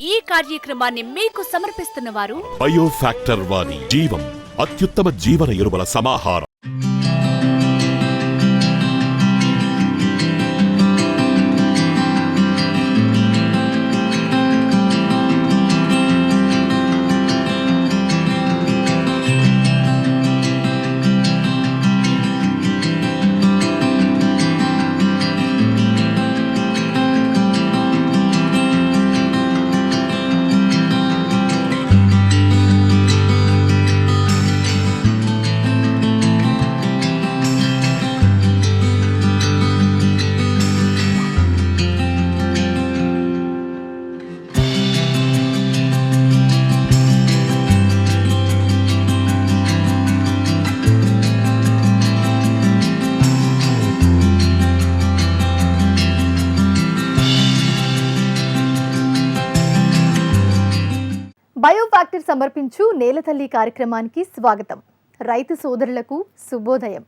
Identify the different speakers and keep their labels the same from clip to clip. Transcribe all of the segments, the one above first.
Speaker 1: ఈ కార్యక్రమాన్ని మీకు సమర్పిస్తున్న వారు
Speaker 2: బయో ఫ్యాక్టర్ వారి జీవం అత్యుత్తమ జీవన ఎరువుల సమాహారం.
Speaker 3: సమర్పించు నేలతల్లి కార్యక్రమానికి స్వాగతం. రైతు సోదరులకు శుభోదయం.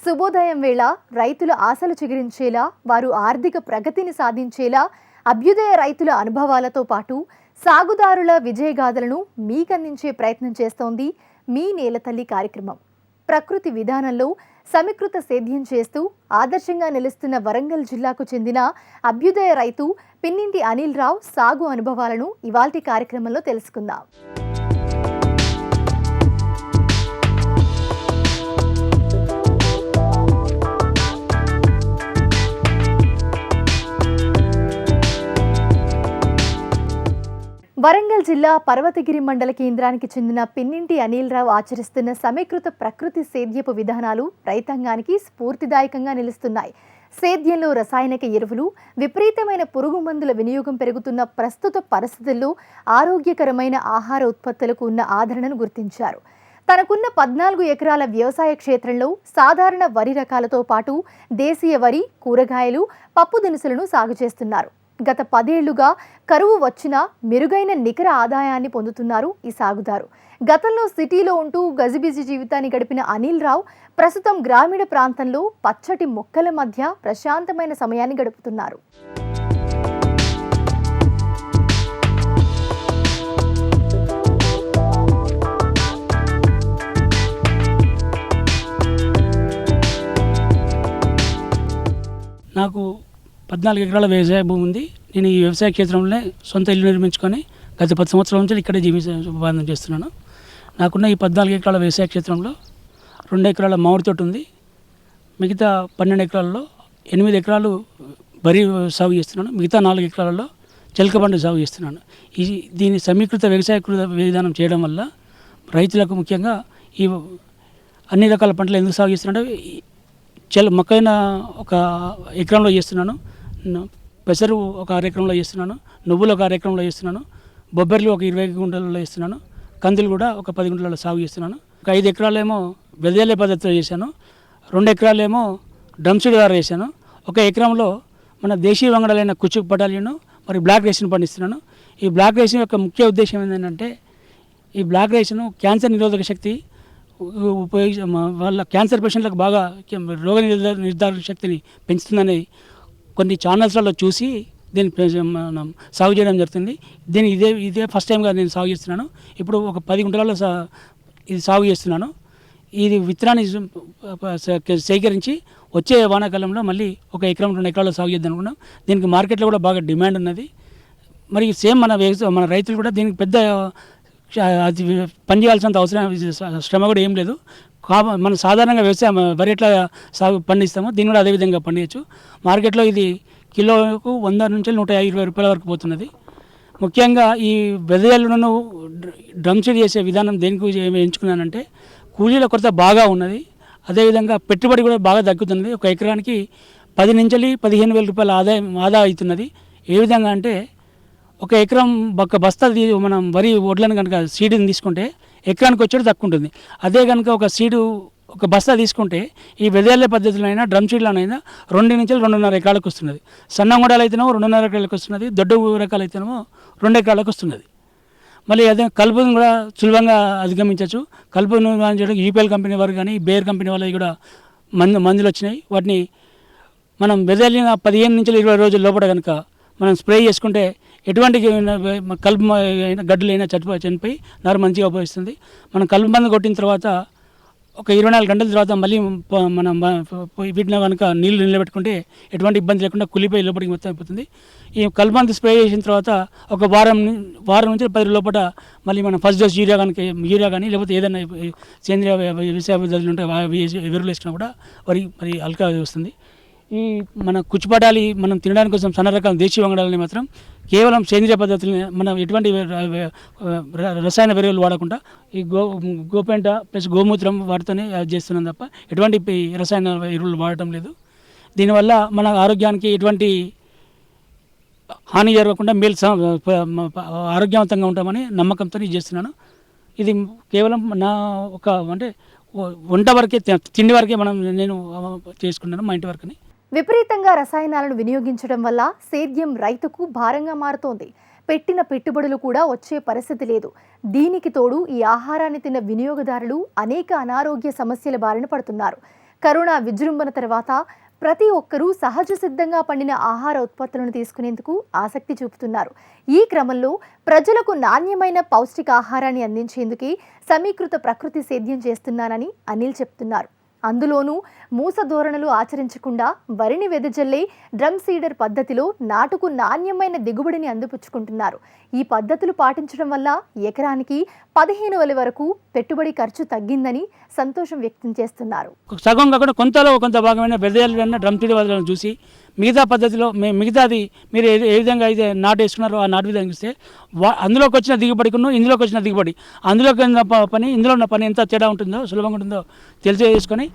Speaker 3: శుభోదయం వేళ రైతుల ఆశలు చిగురించేలా వారు ఆర్థిక ప్రగతిని సాధించేలా అభ్యుదయ రైతుల అనుభవాలతో పాటు సాగుదారుల విజయగాథలను మీకందించే ప్రయత్నం చేస్తోంది మీ నేలతల్లి కార్యక్రమం. ప్రకృతి విధానంలో సమీకృత సేద్యం చేస్తూ ఆదర్శంగా నిలుస్తున్న వరంగల్ జిల్లాకు చెందిన అభ్యుదయ రైతు పిన్నింటి అనిల్ రావు సాగు అనుభవాలను ఇవాల్టి కార్యక్రమంలో తెలుసుకుందాం. వరంగల్ జిల్లా పర్వతగిరి మండల కేంద్రానికి చెందిన పిన్నింటి అనిల్ రావు ఆచరిస్తున్న సమీకృత ప్రకృతి సేద్యపు విధానాలు రైతాంగానికి స్ఫూర్తిదాయకంగా నిలుస్తున్నాయి. సేద్యంలో రసాయనిక ఎరువులు విపరీతమైన పురుగు మందుల వినియోగం పెరుగుతున్న ప్రస్తుత పరిస్థితుల్లో ఆరోగ్యకరమైన ఆహార ఉత్పత్తులకు ఉన్న ఆదరణను గుర్తించారు. తనకున్న పద్నాలుగు ఎకరాల వ్యవసాయ క్షేత్రంలో సాధారణ వరి రకాలతో పాటు దేశీయ వరి కూరగాయలు పప్పు దినుసులను సాగు చేస్తున్నారు గత పదేళ్ళుగా కరువు వచ్చినా మెరుగైన నికర ఆదాయాన్ని పొందుతున్నారు ఈ సాగుదారు. గతంలో సిటీలో ఉంటూ గజిబిజి జీవితాన్ని గడిపిన అనిల్ రావు ప్రస్తుతం గ్రామీణ ప్రాంతంలో పచ్చటి మొక్కల మధ్య ప్రశాంతమైన సమయాన్ని గడుపుతున్నారు.
Speaker 4: నాకు పద్నాలుగు ఎకరాల వ్యవసాయ భూమి ఉంది. నేను ఈ వ్యవసాయ క్షేత్రంలో సొంత ఇల్లు నిర్మించుకొని గత పది సంవత్సరాల నుంచి ఇక్కడే జీవిత చేస్తున్నాను. నాకున్న ఈ పద్నాలుగు ఎకరాల వ్యవసాయ క్షేత్రంలో రెండు ఎకరాల మామిడి తోట ఉంది. మిగతా పన్నెండు ఎకరాల్లో ఎనిమిది ఎకరాలు వరి సాగు చేస్తున్నాను. మిగతా నాలుగు ఎకరాలలో చెలక పండు సాగు చేస్తున్నాను. ఈ దీని సమీకృత వ్యవసాయ విధానం చేయడం వల్ల రైతులకు ముఖ్యంగా ఈ అన్ని రకాల పంటలు ఎందుకు సాగు చేస్తున్నాడు? ఈ చెల్ మొక్కైన ఒక ఎకరంలో చేస్తున్నాను. పెసరు ఒక కార్యక్రమంలో చేస్తున్నాను నువ్వులు ఒక చేస్తున్నాను బొబ్బర్లు ఒక ఇరవై గుంటలలో చేస్తున్నాను కందులు కూడా ఒక పది గుంటలలో సాగు చేస్తున్నాను. ఒక ఐదు ఎకరాలేమో వెదజల్లే పద్ధతిలో చేశాను రెండు ఎకరాలేమో డ్రమ్సీడ్ ద్వారా చేశాను ఒక ఎకరంలో మన దేశీయ వంగడాలైన కుచ్చు పటాలియను మరి బ్లాక్ రేషన్ పండిస్తున్నాను. ఈ బ్లాక్ రేషన్ యొక్క ముఖ్య ఉద్దేశం ఏంటంటే ఈ బ్లాక్ రేషన్ క్యాన్సర్ నిరోధక శక్తి ఉపయోగి వాళ్ళ క్యాన్సర్ పేషెంట్లకు బాగా రోగ నిర్ధారణ శక్తిని పెంచుతుందని కొన్ని ఛానల్స్లలో చూసి దీన్ని మనం సాగు చేయడం జరుగుతుంది. దీన్ని ఇదే ఇదే ఫస్ట్ టైంగా నేను సాగు చేస్తున్నాను. ఇప్పుడు ఒక పది గుంటలలో సా ఇది సాగు చేస్తున్నాను. ఇది విత్తనాన్ని సేకరించి వచ్చే వానాకాలంలో మళ్ళీ ఒక ఎకరం రెండు ఎకరాలు సాగు చేద్దాం అనుకున్నాం. దీనికి మార్కెట్లో కూడా బాగా డిమాండ్ ఉన్నది. మరి సేమ్ మన మన రైతులు కూడా దీనికి పెద్ద అది పని చేయాల్సినంత అవసరం శ్రమ కూడా ఏం లేదు. కామన్ మనం సాధారణంగా వ్యవసాయం వరి ఎట్లా సాగు పండిస్తామో దీన్ని కూడా అదే విధంగా పండించచ్చు మార్కెట్లో ఇది కిలోకు వంద నుంచి నూట ఇరవై రూపాయల వరకు పోతున్నది. ముఖ్యంగా ఈ వెదజల్లును డ్రమ్ సీడ్ చేసే విధానం దేనికి ఎంచుకున్నానంటే కూలీల కొరత బాగా ఉన్నది. అదేవిధంగా పెట్టుబడి కూడా బాగా తగ్గుతున్నది. ఒక ఎకరానికి పది నుంచి పదిహేను వేల రూపాయల ఆదాయం ఆదా అవుతున్నది. ఏ విధంగా అంటే ఒక ఎకరం ఒక బస్తా మనం వరి వడ్లను కనుక సీడ్ని తీసుకుంటే ఎక్కడానికి వచ్చేది తక్కువ ఉంటుంది అదే కనుక ఒక సీడు ఒక బస్తా తీసుకుంటే ఈ వెదజల్లే పద్ధతిలో అయినా డ్రమ్ సీడ్లోనైనా రెండు నుంచి రెండున్నర ఎకరాలకు వస్తున్నది. సన్న గుడాలు అయితేనేమో రెండున్నర ఎకరాలకు వస్తున్నది దొడ్డ రకాలు అయితేనేమో రెండు ఎకరాలకు వస్తున్నది. మళ్ళీ అదే కలుపును కూడా సులభంగా అధిగమించవచ్చు. కలుపును చేయడానికి యూపీఎల్ కంపెనీ వారు కానీ బేర్ కంపెనీ వాళ్ళవి కూడా మందు మందులు వచ్చినాయి. వాటిని మనం వెదలిన పదిహేను నుంచి ఇరవై రోజుల లోపల కనుక మనం స్ప్రే చేసుకుంటే ఎటువంటి కలుపు అయినా గడ్డలు చనిపోయి చనిపోయి నారు మంచిగా ఉపయోగిస్తుంది. మనం కలుపు మందు కొట్టిన తర్వాత ఒక ఇరవై నాలుగు గంటల తర్వాత మళ్ళీ మనం వీటిని కనుక నీళ్ళు నిలబెట్టుకుంటే ఎటువంటి ఇబ్బంది లేకుండా కులిపోయి లోపలికి మొత్తం అయిపోతుంది. ఈ కలుపు స్ప్రే చేసిన తర్వాత ఒక వారం వారం నుంచి పది లోపల మళ్ళీ మనం ఫస్ట్ డోస్ యూరియా కనుక యూరియా కానీ లేకపోతే ఏదైనా సేంద్రియ వ్యవసాయ పద్ధతులు ఉంటే ఎరువులు వేసినా కూడా వరి మరి అల్కా వస్తుంది. ఈ మన కుచ్చిపడాలి మనం తినడానికి కోసం సన్న రకాల దేశీయ వంగడాలని మాత్రం కేవలం సేంద్రియ పద్ధతులని మనం ఎటువంటి రసాయన ఎరువులు వాడకుండా ఈ గో గోపెంట ప్లస్ గోమూత్రం వాటితోనే చేస్తున్నాం తప్ప ఎటువంటి రసాయన ఎరువులు వాడటం లేదు. దీనివల్ల మన ఆరోగ్యానికి ఎటువంటి హాని జరగకుండా మేలు ఆరోగ్యవంతంగా ఉంటామని నమ్మకంతో ఇది చేస్తున్నాను. ఇది కేవలం నా ఒక అంటే వంట వరకే తి- తిండి వరకే మనం నేను చేసుకున్నాను మా ఇంటి వరకుని.
Speaker 3: విపరీతంగా రసాయనాలను వినియోగించడం వల్ల సేద్యం రైతుకు భారంగా మారుతోంది. పెట్టిన పెట్టుబడులు కూడా వచ్చే పరిస్థితి లేదు. దీనికి తోడు ఈ ఆహారాన్ని తిన్న వినియోగదారులు అనేక అనారోగ్య సమస్యల బారిన పడుతున్నారు. కరోనా విజృంభణ తర్వాత ప్రతి ఒక్కరూ సహజ సిద్ధంగా పండిన ఆహార ఉత్పత్తులను తీసుకునేందుకు ఆసక్తి చూపుతున్నారు. ఈ క్రమంలో ప్రజలకు నాణ్యమైన పౌష్టికాహారాన్ని అందించేందుకే సమీకృత ప్రకృతి సేద్యం చేస్తున్నానని అనిల్ చెప్తున్నారు. అందులోనూ మూస ధోరణులు ఆచరించకుండా వరిని వెదజల్లి డ్రమ్ సీడర్ పద్ధతిలో నాటుకు నాణ్యమైన దిగుబడిని అందిపుచ్చుకుంటున్నారు. ఈ పద్ధతులు పాటించడం వల్ల ఎకరానికి పదిహేను వేల వరకు పెట్టుబడి ఖర్చు తగ్గిందని సంతోషం వ్యక్తం చేస్తున్నారు.
Speaker 4: సగం కాకుండా కొంతలో కొంత భాగమైన బెదయాలన్న డ్రమ్ తీడి చూసి మిగతా పద్ధతిలో మే మిగతాది మీరు ఏ ఏ విధంగా అయితే నాటు వేసుకున్నారో ఆ నాటు విధంగా ఇస్తే వా అందులోకి వచ్చిన దిగుబడికును ఇందులోకి వచ్చిన దిగుబడి. అందులోకి ఉన్న పని ఇందులో ఉన్న పని ఎంత తేడా ఉంటుందో సులభంగా ఉంటుందో తెలియజేసుకొని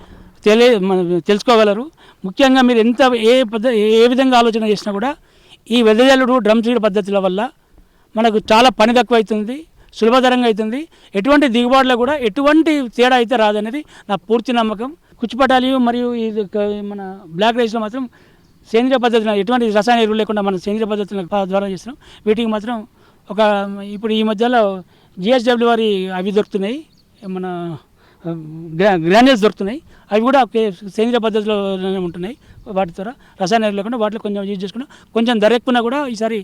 Speaker 4: తెలియ తెలుసుకోగలరు. ముఖ్యంగా మీరు ఎంత ఏ పద్ధ ఏ విధంగా ఆలోచన చేసినా కూడా ఈ వెదజల్లుడు డ్రమ్ సీడ్ పద్ధతుల వల్ల మనకు చాలా పని తక్కువ అవుతుంది సులభతరంగా అవుతుంది. ఎటువంటి దిగుబాటులో కూడా ఎటువంటి తేడా అయితే రాదనేది నా పూర్తి నమ్మకం. కుచ్చిపటాలి మరియు ఇది మన బ్లాక్ రైస్లో మాత్రం సేంద్రియ పద్ధతిలో ఎటువంటి రసాయన ఎరువులు లేకుండా మనం సేంద్రియ పద్ధతుల ద్వారా చేస్తున్నాం. వీటికి మాత్రం ఒక ఇప్పుడు ఈ మధ్యలో జిఎస్డబ్ల్యూ వారి అవి దొరుకుతున్నాయి. మన గ్రా గ్రాన్యూల్స్ దొరుకుతున్నాయి. అవి కూడా సేంద్రియ పద్ధతిలోనే ఉంటున్నాయి. వాటి ద్వారా రసాయన ఎరువులు లేకుండా వాటిలో కొంచెం యూజ్ చేసుకున్నాం. కొంచెం ధర ఎక్కువన్నా కూడా ఈసారి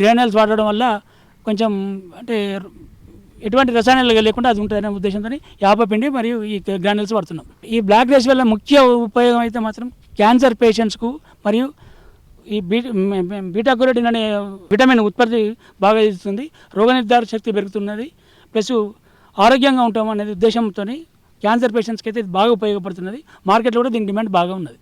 Speaker 4: గ్రాన్యూల్స్ వాడడం వల్ల కొంచెం అంటే ఎటువంటి రసాయనాలు లేకుండా అది ఉంటుందనే ఉద్దేశంతో యాప పిండి మరియు ఈ గ్రాన్యూల్స్ వాడుతున్నాం. ఈ బ్లాక్ రైస్ వల్ల ముఖ్య ఉపయోగం అయితే మాత్రం క్యాన్సర్ పేషెంట్స్కు మరియు ఈ బీ బీటాకురోటిన్ అనే విటమిన్ ఉత్పత్తి బాగా ఇస్తుంది. రోగనిర్ధారక శక్తి పెరుగుతున్నది. ప్లస్ ఆరోగ్యంగా ఉంటాం అనేది ఉద్దేశంతో క్యాన్సర్ పేషెంట్స్కి అయితే ఇది బాగా ఉపయోగపడుతున్నది. మార్కెట్లో కూడా దీని డిమాండ్ బాగా ఉన్నది.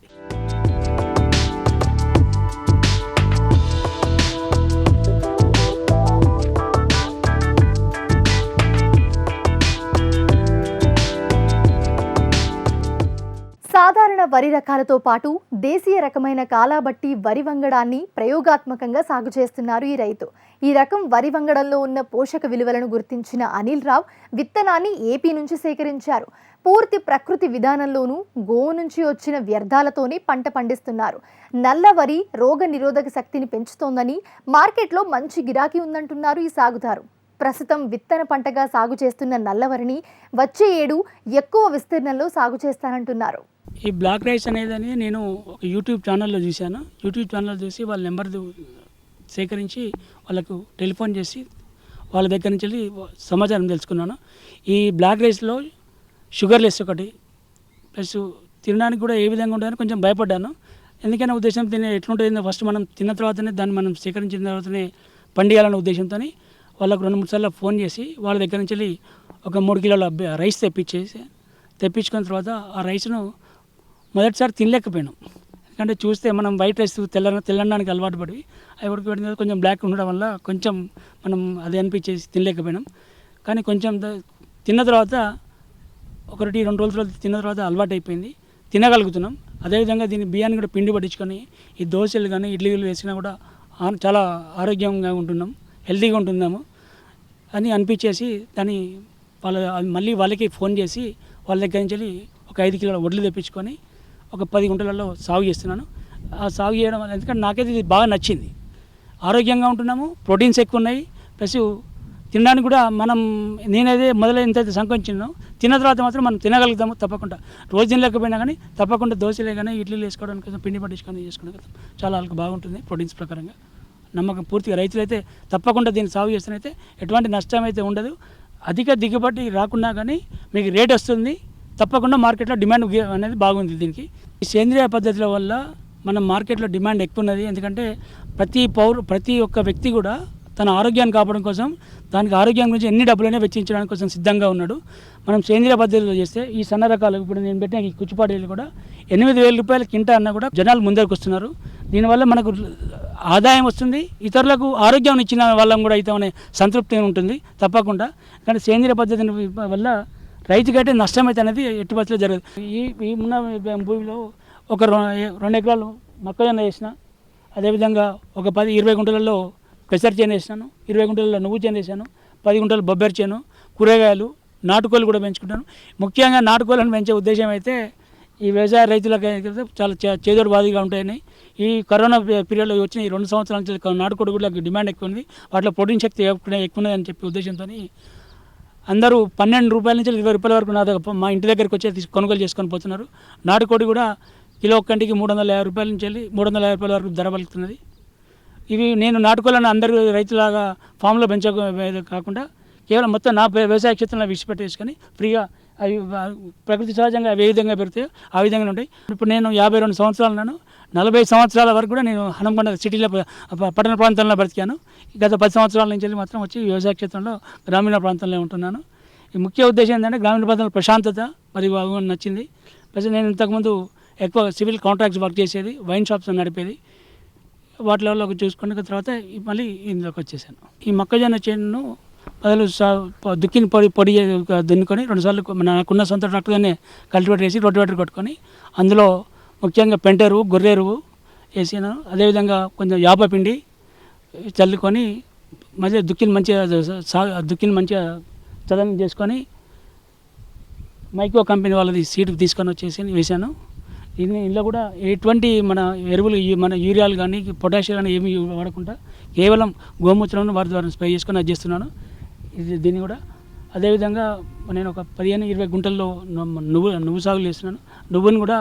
Speaker 3: వరి రకాలతో పాటు దేశీయ రకమైన కాలాబట్టి వరి వంగడాన్ని ప్రయోగాత్మకంగా సాగు చేస్తున్నారు ఈ రైతు. ఈ రకం వరి వంగడంలో ఉన్న పోషక విలువలను గుర్తించిన అనిల్ రావ్ విత్తనాన్ని ఏపీ నుంచి సేకరించారు. పూర్తి ప్రకృతి విధానంలోనూ గోవు నుంచి వచ్చిన వ్యర్థాలతోనే పంట పండిస్తున్నారు. నల్ల వరి రోగ నిరోధక శక్తిని పెంచుతోందని మార్కెట్లో మంచి గిరాకీ ఉందంటున్నారు ఈ సాగుదారు. ప్రస్తుతం విత్తన పంటగా సాగు చేస్తున్న నల్లవరిని వచ్చే ఏడు ఎక్కువ విస్తీర్ణంలో సాగు చేస్తానంటున్నారు.
Speaker 4: ఈ బ్లాక్ రైస్ అనేది నేను ఒక యూట్యూబ్ ఛానల్లో చూశాను. యూట్యూబ్ ఛానల్లో చూసి వాళ్ళ నెంబర్ సేకరించి వాళ్ళకు టెలిఫోన్ చేసి వాళ్ళ దగ్గర నుంచి వెళ్ళి సమాచారం తెలుసుకున్నాను. ఈ బ్లాక్ రైస్లో షుగర్ లెస్ ఒకటి ప్లస్ తినడానికి కూడా ఏ విధంగా ఉంటుందని కొంచెం భయపడ్డాను. ఎందుకైనా ఉద్దేశం తినే ఎట్లుంటుందో ఫస్ట్ మనం తిన్న తర్వాతనే దాన్ని మనం సేకరించిన తర్వాతనే పండియాలనే ఉద్దేశంతో వాళ్ళకు రెండు మూడు సార్లు ఫోన్ చేసి వాళ్ళ దగ్గర నుంచి వెళ్ళి ఒక మూడు కిలోల రైస్ తెప్పించేసి తెప్పించుకున్న తర్వాత ఆ రైస్ను మొదటిసారి తినలేకపోయాను. ఎందుకంటే చూస్తే మనం వైట్ రైస్ తెల్ల తెల్లడానికి అలవాటు పడి అవి ఉడకబెట్టిన కొంచెం బ్లాక్ ఉండడం వల్ల కొంచెం మనం అది అనిపించేసి తినలేకపోయినాం. కానీ కొంచెం తిన్న తర్వాత ఒకటి రెండు రోజుల తర్వాత తిన్న తర్వాత అలవాటు అయిపోయింది. తినగలుగుతున్నాం. అదేవిధంగా దీని బియ్యాన్ని కూడా పిండి పట్టించుకొని ఈ దోశలు కానీ ఇడ్లీలు వేసినా కూడా చాలా ఆరోగ్యంగా ఉంటున్నాం. హెల్తీగా ఉంటున్నాము. అని అనిపించేసి దాన్ని వాళ్ళ మళ్ళీ వాళ్ళకి ఫోన్ చేసి వాళ్ళ దగ్గర నుంచి వెళ్ళి ఒక ఐదు కిలోల వడ్లు తెప్పించుకొని ఒక పది గుంటలలో సాగు చేస్తున్నాను. ఆ సాగు చేయడం వల్ల ఎందుకంటే నాకైతే ఇది బాగా నచ్చింది. ఆరోగ్యంగా ఉంటున్నాము ప్రోటీన్స్ ఎక్కువ ఉన్నాయి ప్లస్ తినడానికి కూడా మనం నేనైతే మొదలు ఎంతైతే సంకొంచినానో తిన్న తర్వాత మాత్రం మనం తినగలుగుతాము తప్పకుండా. రోజు తినలేకపోయినా కానీ తప్పకుండా దోశలే కానీ ఇడ్లీలు వేసుకోవడానికి కోసం పిండి పట్టించుకొని చేసుకోవడానికి చాలా వాళ్ళకి బాగుంటుంది ప్రోటీన్స్ ప్రకారంగా. నమ్మకం పూర్తిగా రైతులైతే తప్పకుండా దీన్ని సాగు చేస్తేనైతే ఎటువంటి నష్టం అయితే ఉండదు. అధిక దిగుబడి రాకున్నా కానీ మీకు రేట్ వస్తుంది. తప్పకుండా మార్కెట్లో డిమాండ్ అనేది బాగుంది దీనికి. ఈ సేంద్రియ పద్ధతుల వల్ల మన మార్కెట్లో డిమాండ్ ఎక్కువ ఉన్నది ఎందుకంటే ప్రతి పౌరు ప్రతి ఒక్క వ్యక్తి కూడా తన ఆరోగ్యాన్ని కాపాడడం కోసం దానికి ఆరోగ్యం గురించి ఎన్ని డబ్బులైనా వెచ్చించడానికి కోసం సిద్ధంగా ఉన్నాడు. మనం సేంద్రియ పద్ధతిలో చేస్తే ఈ సన్న రకాలు ఇప్పుడు నేను పెట్టిన ఈ కుచ్చిపాటీలు కూడా ఎనిమిది వేల రూపాయల కింట అన్న కూడా జనాలు ముందరకు వస్తున్నారు. దీనివల్ల మనకు ఆదాయం వస్తుంది ఇతరులకు ఆరోగ్యం ఇచ్చిన వాళ్ళం కూడా అయితే సంతృప్తి ఉంటుంది తప్పకుండా. కానీ సేంద్రియ పద్ధతిని వల్ల రైతుకైతే నష్టం అయితే అనేది ఎట్టి బస్సులో జరగదు. ఈ ఈ ఉన్న భూమిలో ఒక రెండు ఎకరాలు మొక్కజొన్న వేసిన అదేవిధంగా ఒక పది ఇరవై గుంటలలో పెసర చేను వేసినాను ఇరవై గుంటలలో నువ్వు చేను వేసాను పది గుంటలు బొబ్బరి చేను కూరగాయలు నాటుకోళ్ళు కూడా పెంచుకుంటాను. ముఖ్యంగా నాటుకోళ్ళను పెంచే ఉద్దేశం అయితే ఈ వ్యవసాయ రైతులకు అయితే చాలా చేదోడు బాధగా ఉంటాయని. ఈ కరోనా పీరియడ్లో వచ్చిన ఈ రెండు సంవత్సరాల నుంచి నాటుకోడి కూడా డిమాండ్ ఎక్కువ ఉంది. వాటిలో ప్రోటీన్ శక్తి ఎక్కువ ఎక్కువ ఉన్నదని చెప్పి ఉద్దేశంతో అందరూ పన్నెండు రూపాయల నుంచి ఇరవై రూపాయల వరకు నా దగ్గర మా ఇంటి దగ్గరికి వచ్చి కొనుగోలు చేసుకొని పోతున్నారు. నాటుకోడి కూడా కిలో ఒక్కంటికి మూడు వందల యాభై రూపాయల నుంచి వెళ్ళి మూడు వందల యాభై రూపాయల వరకు ధర పలుకుతున్నది. ఇవి నేను నాటుకోవాలని అందరూ రైతులాగా ఫామ్లో పెంచ కాకుండా కేవలం మొత్తం నా వ్యవసాయ క్షేత్రంలో విడిచిపెట్టేసుకొని ఫ్రీగా అవి ప్రకృతి సహజంగా అవి ఏ విధంగా పెరిగితే ఆ విధంగా ఉంటాయి. ఇప్పుడు నేను యాభై రెండు సంవత్సరాలు ఉన్నాను. నలభై సంవత్సరాల వరకు కూడా నేను హనుమకొండ సిటీలో పట్టణ ప్రాంతంలో బ్రతికాను. గత పది సంవత్సరాల నుంచి వెళ్ళి మాత్రం వచ్చి వ్యవసాయ క్షేత్రంలో గ్రామీణ ప్రాంతంలో ఉంటున్నాను. ఈ ముఖ్య ఉద్దేశం ఏంటంటే గ్రామీణ ప్రాంతంలో ప్రశాంతత మరియు నచ్చింది. ప్లస్ నేను ఇంతకుముందు ఎక్కువ సివిల్ కాంట్రాక్ట్స్ వర్క్ చేసేది వైన్ షాప్స్ నడిపేది. వాటిలో చూసుకున్న తర్వాత మళ్ళీ ఇందులోకి వచ్చేసాను. ఈ మొక్కజొన్న చేను బదులు దుక్కిని పొడి పొడి దున్నుకొని రెండుసార్లు కొ- నాకున్న సొంత ట్రాక్టర్గానే కల్టివేటర్ వేసి రొటివేటర్ కొట్టుకొని అందులో ముఖ్యంగా పెంటెరువు గొర్రెరువు వేసాను అదేవిధంగా కొంచెం యాప పిండి చల్లుకొని మధ్య దుక్కిని మంచిగా సా దుక్కిని మంచిగా చదనం చేసుకొని మైక్రో కంపెనీ వాళ్ళది సీడ్ తీసుకొని వచ్చేసి వేశాను. ఇది ఇందులో కూడా ఎటువంటి మన ఎరువులు మన యూరియాలు కానీ పొటాషియం కానీ ఏమి వాడకుండా కేవలం గోమూత్రం వారి ద్వారా స్ప్రే చేసుకొని అది చేస్తున్నాను. ఇది దీన్ని కూడా అదేవిధంగా నేను ఒక పదిహేను ఇరవై గుంటల్లో నువ్వు నువ్వు సాగులు చేస్తున్నాను నువ్వుని కూడా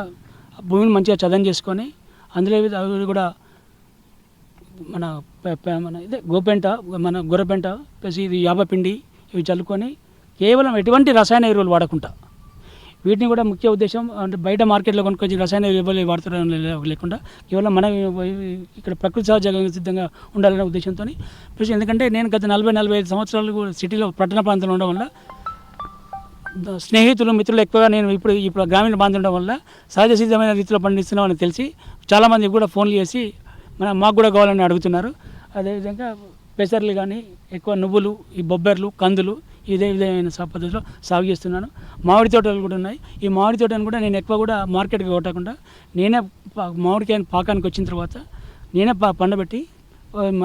Speaker 4: భూమిని మంచిగా చదం చేసుకొని అందులో అవి కూడా మన మన ఇదే గోపెంట మన గొర్రెపెంట ప్లస్ ఇది యాపపిండి ఇవి చల్లుకొని కేవలం ఎటువంటి రసాయన ఎరువులు వాడకుండా. వీటిని కూడా ముఖ్య ఉద్దేశం అంటే బయట మార్కెట్లో కొనుక్కొచ్చి రసాయన ఎరువులు వాడుతున్న లేకుండా కేవలం మన ఇక్కడ ప్రకృతి సహజంగా సిద్ధంగా ఉండాలనే ఉద్దేశంతో ప్లస్ ఎందుకంటే నేను గత నలభై నలభై ఐదు సంవత్సరాలు కూడా సిటీలో పట్టణ ప్రాంతంలో ఉండడం వల్ల స్నేహితులు మిత్రులు ఎక్కువగా నేను ఇప్పుడు ఇప్పుడు గ్రామీణ ప్రాంతం ఉండడం వల్ల సహజ సిద్ధమైన రీతిలో పండిస్తున్నామని తెలిసి చాలామంది కూడా ఫోన్లు చేసి మన మాకు కూడా కావాలని అడుగుతున్నారు. అదేవిధంగా పెసర్లు కానీ ఎక్కువ నువ్వులు ఈ బొబ్బర్లు కందులు ఇదే విధమైన పద్ధతిలో సాగు చేస్తున్నాను. మామిడి తోటలు కూడా ఉన్నాయి. ఈ మామిడి తోటను కూడా నేను ఎక్కువ కూడా మార్కెట్కి కొట్టకుండా నేనే పా- పాకానికి వచ్చిన తర్వాత నేనే ప పండబెట్టి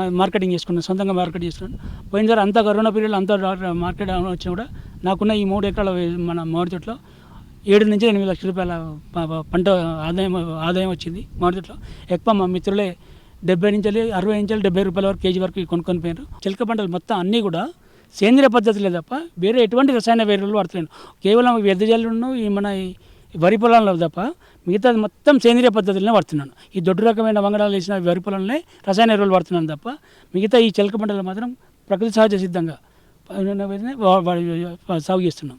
Speaker 4: మార్కెటింగ్ చేసుకున్నాను. సొంతంగా మార్కెట్ చేసుకున్నాను. పోయినసారి అంత కరోనా పీరియడ్లో అంత మార్కెట్ వచ్చినా కూడా నాకున్న ఈ మూడు ఎకరాల మన మామిడి తోటలో ఏడు నుంచి ఎనిమిది లక్షల రూపాయల పంట ఆదాయం ఆదాయం వచ్చింది మామిడి తోటలో. ఎక్కువ మా మిత్రులే డెబ్బై నుంచి అరవై నుంచి డెబ్బై రూపాయల వరకు కేజీ వరకు కొనుక్కొని పోయారు చిలక పంటలు మొత్తం అన్నీ కూడా సేంద్రియ పద్ధతులే తప్ప వేరే ఎటువంటి రసాయన ఎరువులు వాడతలేను. కేవలం వ్యర్థజల్లును ఈ మన ఈ వరి పొలంలో తప్ప మిగతాది మొత్తం సేంద్రియ పద్ధతులనే వాడుతున్నాను. ఈ దొడ్డు రకమైన వంగడాలు వేసిన వరి పొలంలోనే రసాయన ఎరువులు వాడుతున్నాను తప్ప మిగతా ఈ చిలక పంటలు మాత్రం ప్రకృతి సహజ సిద్ధంగా సాగు చేస్తున్నాం.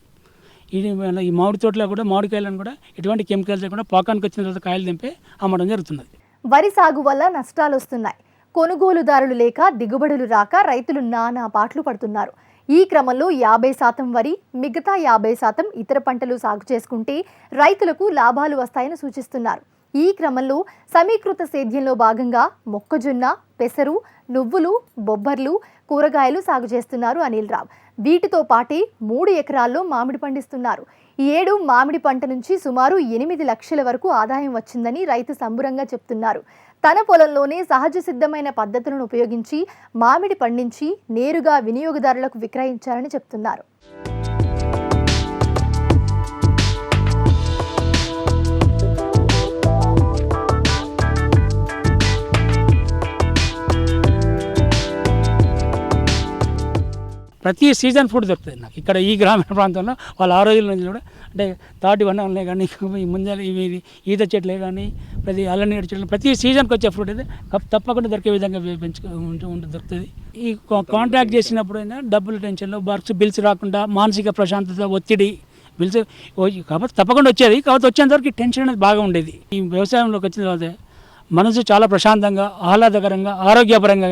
Speaker 4: ఇది ఈ మామిడి తోటలో కూడా మామిడికాయలను కూడా ఎటువంటి కెమికల్స్ లేకుండా పాకానికి వచ్చిన తర్వాత కాయలు దింపే అమ్మడం జరుగుతున్నది.
Speaker 3: వరి సాగు వల్ల నష్టాలు వస్తున్నాయి. కొనుగోలుదారులు లేక దిగుబడులు రాక రైతులు నానా పాట్లు పడుతున్నారు. ఈ క్రమంలో యాభై శాతం వరి మిగతా యాభై శాతం ఇతర పంటలు సాగు చేసుకుంటే రైతులకు లాభాలు వస్తాయని సూచిస్తున్నారు. ఈ క్రమంలో సమీకృత సేద్యంలో భాగంగా మొక్కజొన్న పెసరు నువ్వులు బొబ్బర్లు కూరగాయలు సాగు చేస్తున్నారు అనిల్ రావు. వీటితో పాటే మూడు ఎకరాల్లో మామిడి పండిస్తున్నారు. ఈ ఏడు మామిడి పంట నుంచి సుమారు ఎనిమిది లక్షల వరకు ఆదాయం వచ్చిందని రైతు సంబురంగా చెప్తున్నారు. తన పొలంలోనే సహజ సిద్ధమైన పద్ధతులను ఉపయోగించి మామిడి పండించి నేరుగా వినియోగదారులకు విక్రయించారని చెప్తున్నారు.
Speaker 4: ప్రతి సీజన్ ఫుడ్ దొరుకుతుంది నాకు. ఇక్కడ ఈ గ్రామీణ ప్రాంతంలో వాళ్ళ ఆ రోజుల నుంచి కూడా అంటే తాటి వనలే కానీ ముందర ఇవి ఈత చెట్లే కానీ ప్రతి అల్లనీడు చెట్లు ప్రతి సీజన్కి వచ్చే ఫ్రూట్ అయితే తప్పకుండా దొరికే విధంగా పెంచుకో దొరుకుతుంది. ఈ కాంట్రాక్ట్ చేసినప్పుడు అయినా డబ్బుల టెన్షన్లో వర్క్స్ బిల్స్ రాకుండా మానసిక ప్రశాంతత ఒత్తిడి బిల్స్ కాబట్టి తప్పకుండా వచ్చేది. కాబట్టి వచ్చేంత వరకు టెన్షన్ అనేది బాగా ఉండేది. ఈ వ్యవసాయంలోకి వచ్చిన తర్వాత మనసు చాలా ప్రశాంతంగా ఆహ్లాదకరంగా ఆరోగ్యపరంగా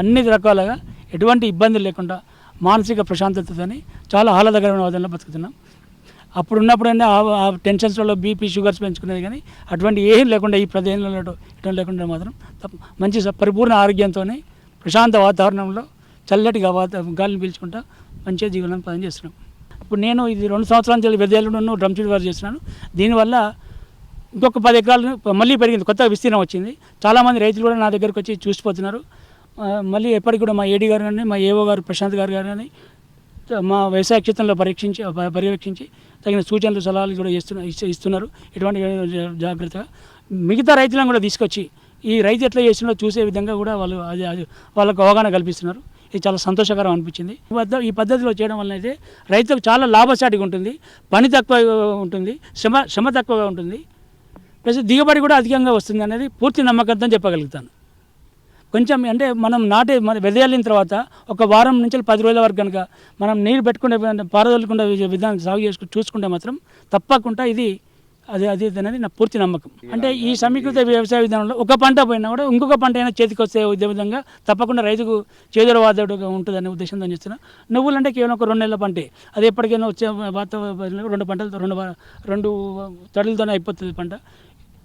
Speaker 4: అన్ని రకాలుగా ఎటువంటి ఇబ్బందులు లేకుండా మానసిక ప్రశాంతతతోని చాలా ఆహ్లాదకరమైన వాదనలో బతుకుతున్నాం. అప్పుడు ఉన్నప్పుడైనా ఆ- టెన్షన్స్లో బీపీ షుగర్స్ పెంచుకునేది కానీ అటువంటి ఏం లేకుండా ఈ ప్రదేశంలో ఇటం లేకుండా మాత్రం మంచి పరిపూర్ణ ఆరోగ్యంతో ప్రశాంత వాతావరణంలో చల్లటిగా వాత గాలిని పీల్చుకుంటా మంచిగా జీవనం పని చేస్తున్నాం. ఇప్పుడు నేను ఇది రెండు సంవత్సరాల నుంచి విద్యాలయంలో డ్రమ్ షీట్ వారు చేస్తున్నాను. దీనివల్ల ఇంకొక పది ఎకరాలు మళ్ళీ పెరిగింది కొత్తగా విస్తీర్ణం వచ్చింది. చాలామంది రైతులు కూడా నా దగ్గరకు వచ్చి చూసిపోతున్నారు. మళ్ళీ ఎప్పటికి కూడా మా ఏడీ గారు కానీ మా ఏఓ గారు ప్రశాంత్ గారు గారు కానీ మా వ్యవసాయ క్షేత్రంలో పరీక్షించి పర్యవేక్షించి తగిన సూచనలు సలహాలు కూడా ఇస్తున్నారు ఇస్తున్నారు. ఎటువంటి జా- జాగ్రత్తగా. మిగతా రైతులను కూడా తీసుకొచ్చి ఈ రైతు ఎట్లా చేస్తున్నారో చూసే విధంగా కూడా వాళ్ళు అది అది వాళ్ళకు అవగాహన కల్పిస్తున్నారు. ఇది చాలా సంతోషకరం అనిపించింది. ఈ ఈ పద్ధతిలో చేయడం వల్ల అయితే రైతులకు చాలా లాభసాటిగా ఉంటుంది పని తక్కువ ఉంటుంది శ్రమ శ్రమ తక్కువగా ఉంటుంది. ప్లస్ దిగుబడి కూడా అధికంగా వస్తుంది అనేది పూర్తి నమ్మకంతో చెప్పగలుగుతాను. కొంచెం అంటే మనం నాటే మన వెదజల్లిన తర్వాత ఒక వారం నుంచి పది రోజుల వరకు కనుక మనం నీరు పెట్టుకునే పారదొలకుండా విధానం సాగు చేసుకు చూసుకుంటే మాత్రం తప్పకుండా ఇది అది అది ఇది అనేది నా పూర్తి నమ్మకం. అంటే ఈ సమీకృత వ్యవసాయ విధానంలో ఒక పంట పోయినా కూడా ఇంకొక పంట అయినా చేతికి వస్తే ఇదే విధంగా తప్పకుండా రైతుకు చేదురవాదుడుగా ఉంటుందనే ఉద్దేశంతో చేస్తున్నా. నువ్వులు అంటే కేవలం ఒక రెండు నెలల పంటే. అది ఎప్పటికైనా వచ్చే వాతావరణంలో రెండు పంటలతో రెండు రెండు తడులతోనే అయిపోతుంది పంట.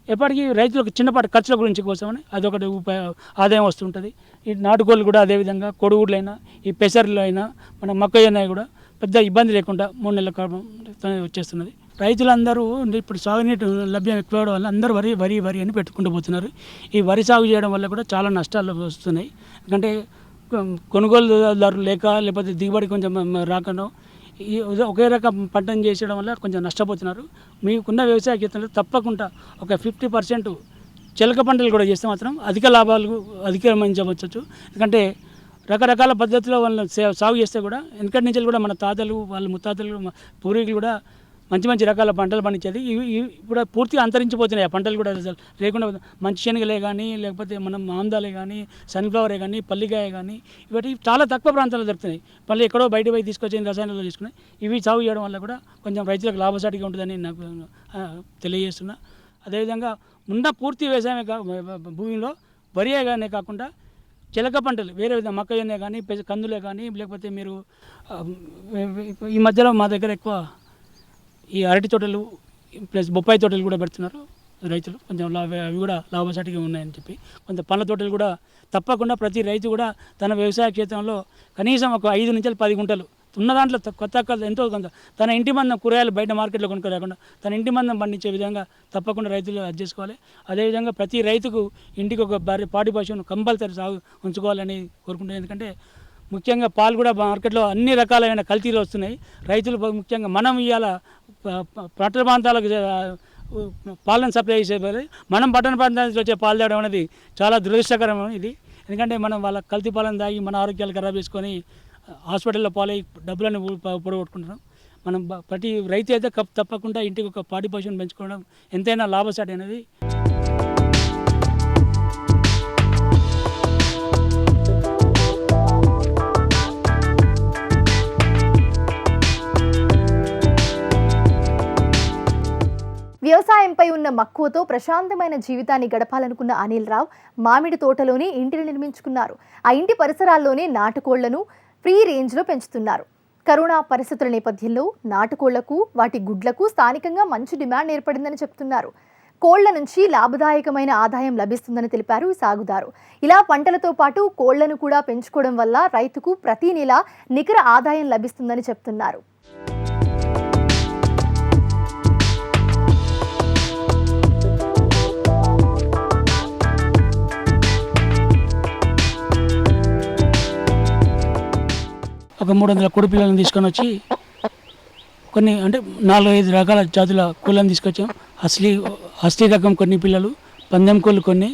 Speaker 4: ఎప్పటికీ రైతులకు చిన్నపాటి ఖర్చుల గురించి కోసమని అదొకటి ఉపయోగ ఆదాయం వస్తుంటుంది. ఈ నాటుకోళ్ళు కూడా అదేవిధంగా కొడుగుడ్లు అయినా ఈ పెసర్లు అయినా మన మొక్కజొన్న కూడా పెద్ద ఇబ్బంది లేకుండా మూడు నెలల కాలం వచ్చేస్తున్నది. రైతులందరూ ఇప్పుడు సాగునీటి లభ్యం ఎక్కువ వల్ల అందరూ వరి వరి వరి అని పెట్టుకుంటూ పోతున్నారు. ఈ వరి సాగు చేయడం వల్ల కూడా చాలా నష్టాలు వస్తున్నాయి. ఎందుకంటే కొ- కొనుగోలుదారులు లేక లేకపోతే దిగుబడి కొంచెం రాకనో ఈ ఒకే రకం పంటను చేసేయడం వల్ల కొంచెం నష్టపోతున్నారు. మీకున్న వ్యవసాయ క్షేత్రంలో తప్పకుండా ఒక ఫిఫ్టీ పర్సెంట్ చిలక పంటలు కూడా చేస్తే మాత్రం అధిక లాభాలు అధిగమించవచ్చు ఎందుకంటే రకరకాల పద్ధతిలో వాళ్ళని సే- సాగు చేస్తే కూడా వెనకటి నుంచి కూడా మన తాతలు వాళ్ళ ముత్తాతలు పూర్వీకులు కూడా మంచి మంచి రకాల పంటలు పండించేది. ఇవి ఇవి ఇప్పుడు పూర్తిగా అంతరించిపోతున్నాయి ఆ పంటలు కూడా. అసలు లేకుండా మంచి శనగలే కానీ లేకపోతే మనం మాందాలే కానీ సన్ఫ్లవరే కానీ పల్లికాయ కానీ ఇవి చాలా తక్కువ ప్రాంతాల్లో దొరుకుతున్నాయి. మళ్ళీ ఎక్కడో బయట పోయి తీసుకొచ్చి రసాయనాలు తీసుకుని ఇవి సాగు చేయడం వల్ల కూడా కొంచెం రైతులకు లాభసాటిగా ఉంటుందని నాకు తెలియజేస్తున్నా. అదేవిధంగా ఉన్న పూర్తి వ్యవసాయమే కా భూమిలో వరిగానే కాకుండా చిలక పంటలు వేరే విధంగా మొక్కజొన్న కానీ కందులే కానీ లేకపోతే మీరు ఈ మధ్యలో మా దగ్గర ఎక్కువ ఈ అరటి తోటలు ప్లస్ బొప్పాయి తోటలు కూడా పెడుతున్నారు రైతులు. కొంచెం లాభ అవి కూడా లాభసాటిగా ఉన్నాయని చెప్పి. కొంత పండ్ల తోటలు కూడా తప్పకుండా ప్రతి రైతు కూడా తన వ్యవసాయ క్షేత్రంలో కనీసం ఒక ఐదు నుంచి పది గుంటలు ఉన్న దాంట్లో కొత్త కొత్త ఎంతో కొంత తన ఇంటి మందం కూరగాయలు బయట మార్కెట్లో కొనుక్కోలేకుండా తన ఇంటి మందం పండించే విధంగా తప్పకుండా రైతులు అది చేసుకోవాలి. అదేవిధంగా ప్రతి రైతుకు ఇంటికి ఒక భారీ పాడి పశువును కంపల్సరీ సాగు ఉంచుకోవాలని కోరుకుంటున్నాను. ఎందుకంటే ముఖ్యంగా పాలు కూడా మార్కెట్లో అన్ని రకాలైన కల్తీలు వస్తున్నాయి. రైతులు ముఖ్యంగా మనం ఇవాళ ప- పట్టణ ప్రాంతాలకు పాలను సప్లై చేసే మనం పట్టణ ప్రాంతానికి వచ్చే పాలు తేవడం అనేది చాలా దురదృష్టకరం ఇది. ఎందుకంటే మనం వాళ్ళ కల్తీ పాలను తాగి మన ఆరోగ్యాలు ఖరాబ్ చేసుకొని హాస్పిటల్లో పాలై డబ్బులను పొడగొట్టుకుంటున్నాం. మనం ప్రతి రైతు అయితే తప్పకుండా ఇంటికి ఒక పాడి పశువుని పెంచుకోవడం ఎంతైనా లాభసాటి అనేది.
Speaker 3: వ్యవసాయంపై ఉన్న మక్కువతో ప్రశాంతమైన జీవితాన్ని గడపాలనుకున్న అనిల్ రావు మామిడి తోటలోనే ఇంటిని నిర్మించుకున్నారు. ఆ ఇంటి పరిసరాల్లోనే నాటుకోళ్ళను ఫ్రీ రేంజ్లో పెంచుతున్నారు. కరోనా పరిస్థితుల నేపథ్యంలో నాటుకోళ్ళకు వాటి గుడ్లకు స్థానికంగా మంచి డిమాండ్ ఏర్పడిందని చెప్తున్నారు. కోళ్ళ నుంచి లాభదాయకమైన ఆదాయం లభిస్తుందని తెలిపారు సాగుదారు. ఇలా పంటలతో పాటు కోళ్ళను కూడా పెంచుకోవడం వల్ల రైతుకు ప్రతి నెల నికర ఆదాయం లభిస్తుందని చెప్తున్నారు.
Speaker 4: ఒక మూడు వందల కోడి పిల్లలను తీసుకొని వచ్చి కొన్ని అంటే నాలుగు ఐదు రకాల జాతుల కోళ్ళని తీసుకొచ్చాం. అసలీ అసలీ రకం కొన్ని పిల్లలు పందెం కోళ్ళు కొన్ని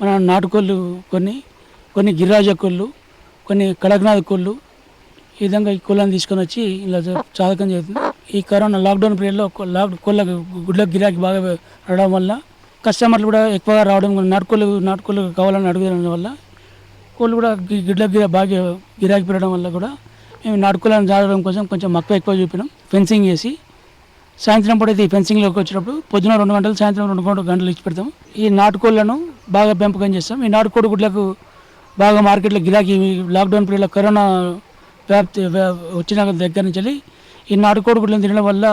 Speaker 4: మన నాటుకోళ్ళు కొన్ని కొన్ని గిరిరాజ కోళ్ళు కొన్ని కడక్నాథ్ కోళ్ళు. ఈ విధంగా ఈ కోళ్ళని తీసుకొని వచ్చి ఇలా చాదకం చేస్తుంది ఈ కరోనా లాక్డౌన్ పీరియడ్లో లాక్ కోళ్ళకు గుడ్లకు గిరాకీ బాగా రావడం వల్ల కస్టమర్లు కూడా ఎక్కువగా రావడం నాటుకోళ్ళు నాటుకోళ్ళు కావాలని అడుగుదడం వల్ల కోళ్ళు కూడా గి- గిరా బాగా గిరాకీ పెరగడం వల్ల కూడా మేము నడుకులను జాడడం కోసం కొంచెం మక్కువ ఎక్కువ చూపినాం. ఫెన్సింగ్ చేసి సాయంత్రం పూట అయితే ఈ ఫెన్సింగ్లోకి వచ్చినప్పుడు పొద్దున రెండు గంటలు సాయంత్రం రెండు గంటలు గంటలు ఇచ్చి పెడతాం ఈ నాటుకోళ్ళను బాగా పెంపకం చేస్తాం. ఈ నాటుకోడి గుడ్లకు బాగా మార్కెట్లో గిరాకీ లాక్డౌన్ పీరియడ్లో కరోనా వ్యాప్తి వచ్చిన దగ్గర నుంచి వెళ్ళి ఈ నాటుకోడి గుడ్లను తినడం వల్ల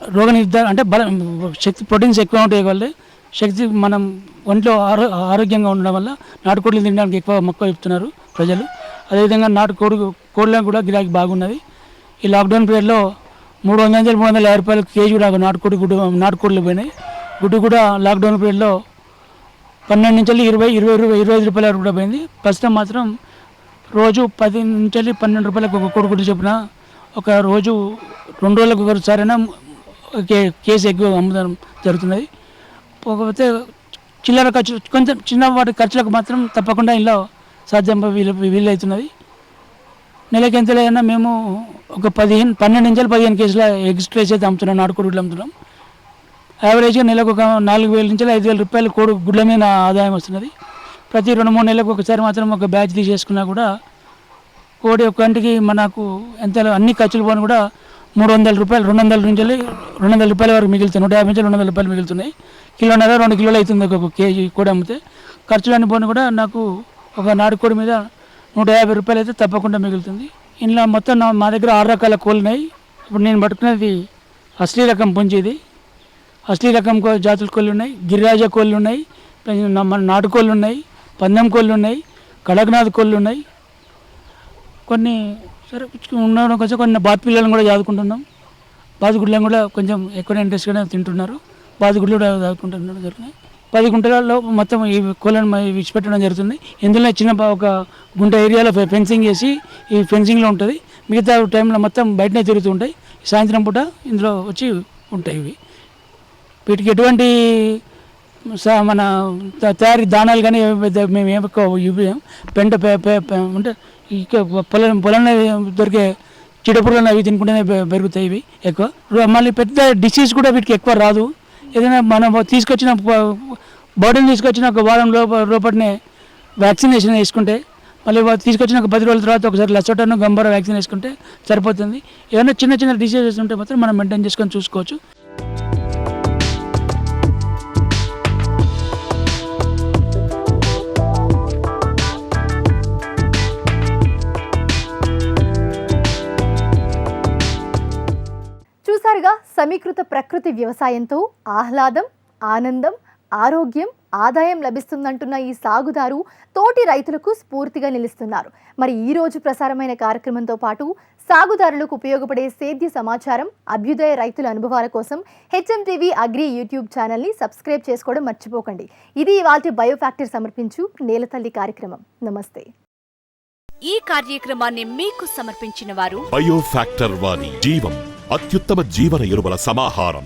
Speaker 4: రోగ నిర్ధారణ అంటే బలం శక్తి ప్రోటీన్స్ ఎక్కువ ఉంటాయి వల్ల శక్తి మనం ఒంట్లో ఆరో ఆరోగ్యంగా ఉండడం వల్ల నాటుకోడ్లు తినడానికి ఎక్కువ మక్కువ చెప్తున్నారు ప్రజలు. అదేవిధంగా నాటు కోడి కోళ్ళకు కూడా గిరాకీ బాగున్నది. ఈ లాక్డౌన్ పీరియడ్లో మూడు వందల నుంచి మూడు వందల యాభై రూపాయలు కేజీ కూడా నాటుకోడి గుడ్డు నాటుకోళ్ళు పోయినాయి. గుడ్డు కూడా లాక్డౌన్ పీరియడ్లో పన్నెండు నుంచి ఇరవై ఇరవై ఇరవై ఇరవై ఐదు రూపాయల వరకు కూడా పోయింది. ప్రస్తుతం మాత్రం రోజు పది నుంచి పన్నెండు రూపాయలకు ఒక కోడి గుడ్డు చొప్పున ఒక రోజు రెండు రోజులకు ఒకసారైనా కే కేసు ఎక్కువ అమ్మడం జరుగుతున్నది. పోకపోతే చిల్లర ఖర్చు కొంచెం చిన్న వాటి ఖర్చులకు మాత్రం తప్పకుండా ఇంట్లో సాధ్యం వీలు వీలవుతున్నది నెలకి ఎంత లేదన్నా మేము ఒక పదిహేను పన్నెండు నుంచి పదిహేను కేజీల ఎగ్స్ ట్రేస్ అయితే అమ్ముతున్నాం నాటుకోడి గుడ్లు అమ్ముతున్నాం. యావరేజ్గా నెలకు ఒక నాలుగు వేల నుంచి ఐదు వేల రూపాయలు కోడి గుడ్ల మీద ఆదాయం వస్తున్నది. ప్రతి రెండు మూడు నెలలకు ఒకసారి మాత్రం ఒక బ్యాచ్ తీసేసుకున్నా కూడా కోడి ఒక్కంటికి మనకు ఎంత అన్ని ఖర్చులు పోను కూడా మూడు వందల రూపాయలు రెండు వందల నుంచి వెళ్ళి రెండు వందల రూపాయల వరకు మిగులుతాయి నూట యాభై నుంచి రెండు వందల రూపాయలు మిగులుతున్నాయి. కిలోన్నర రెండు కిలోలు అవుతుంది ఒక కేజీ కోడి అమ్మితే. ఖర్చులన్నీ పోను కూడా నాకు ఒక నాటుకోడి మీద నూట యాభై రూపాయలు అయితే తప్పకుండా మిగులుతుంది. ఇంట్లో మొత్తం నా- మా దగ్గర ఆరు రకాల కోళ్ళు ఉన్నాయి ఇప్పుడు నేను పట్టుకున్నది అశ్లీ రకం పుంజీది. అశ్లీ రకం కో- జాతుల కోళ్ళు ఉన్నాయి గిరిరాజ కోళ్ళు ఉన్నాయి మన నాటుకోళ్ళు ఉన్నాయి పందెం కోళ్ళు ఉన్నాయి కడక్నాథ్ కోళ్ళు ఉన్నాయి కొన్ని సరే ఉండడం కొంచెం కొన్ని బాత్ పిల్లలను కూడా చదువుకుంటున్నాం. బాతుగుడ్లను కూడా కొంచెం ఎక్కువ ఇంట్రెస్ట్గానే తింటున్నారు. బాతుగుడ్లు కూడా చదువుకుంటున్నారు జరుగుతున్నాయి పది గుంటలలో మొత్తం ఈ కోళ్ళను విడిచిపెట్టడం జరుగుతుంది. ఇందులో చిన్న ఒక గుంట ఏరియాలో ఫెన్సింగ్ చేసి ఈ ఫెన్సింగ్లో ఉంటుంది. మిగతా టైంలో మొత్తం బయటనే తిరుగుతూ ఉంటాయి. సాయంత్రం పూట ఇందులో వచ్చి ఉంటాయి ఇవి. వీటికి ఎటువంటి మన త- తయారీ దానాలు కానీ పెద్ద మేము ఏమి ఎక్కువ పెంట అంటే పొలం పొలంలో దొరికే చిడపురుగులను అవి తినుకుంటేనే పెరుగుతాయి ఇవి ఎక్కువ. మళ్ళీ పెద్ద డిసీజ్ కూడా వీటికి ఎక్కువ రాదు. ఏదైనా మనం తీసుకొచ్చిన బాడీని తీసుకొచ్చిన ఒక వారం లోప లోపలనే వ్యాక్సినేషన్ వేసుకుంటే మళ్ళీ తీసుకొచ్చిన ఒక పది రోజుల తర్వాత ఒకసారి లసోటాను గంబర వ్యాక్సిన్ వేసుకుంటే సరిపోతుంది. ఏదైనా చిన్న చిన్న డిసీజెస్ ఉంటే మాత్రం మనం మెయింటైన్ చేసుకొని చూసుకోవచ్చు.
Speaker 3: సమీకృత ప్రకృతి వ్యవసాయంతో ఆహ్లాదం ఆనందం ఆరోగ్యం ఆదాయం లభిస్తుందంటున్న ఈ సాగుదారు తోటి రైతులకు స్ఫూర్తిగా నిలుస్తున్నారు. మరి ఈ రోజు ప్రసారమైన కార్యక్రమంతో పాటు సాగుదారులకు ఉపయోగపడే సేద్య సమాచారం అభ్యుదయ రైతుల అనుభవాల కోసం హెచ్ఎం టీవీ అగ్రి యూట్యూబ్ ఛానల్ని సబ్స్క్రైబ్ చేసుకోవడం మర్చిపోకండి. ఇది ఇవాళ బయోఫ్యాక్టర్ సమర్పించు నేలతల్లి కార్యక్రమం. నమస్తే.
Speaker 1: ఈ కార్యక్రమాన్ని మీకు సమర్పించిన వారు
Speaker 2: బయో ఫ్యాక్టర్ వారి జీవం. అత్యుత్తమ జీవన ఎరువుల సమాహారం.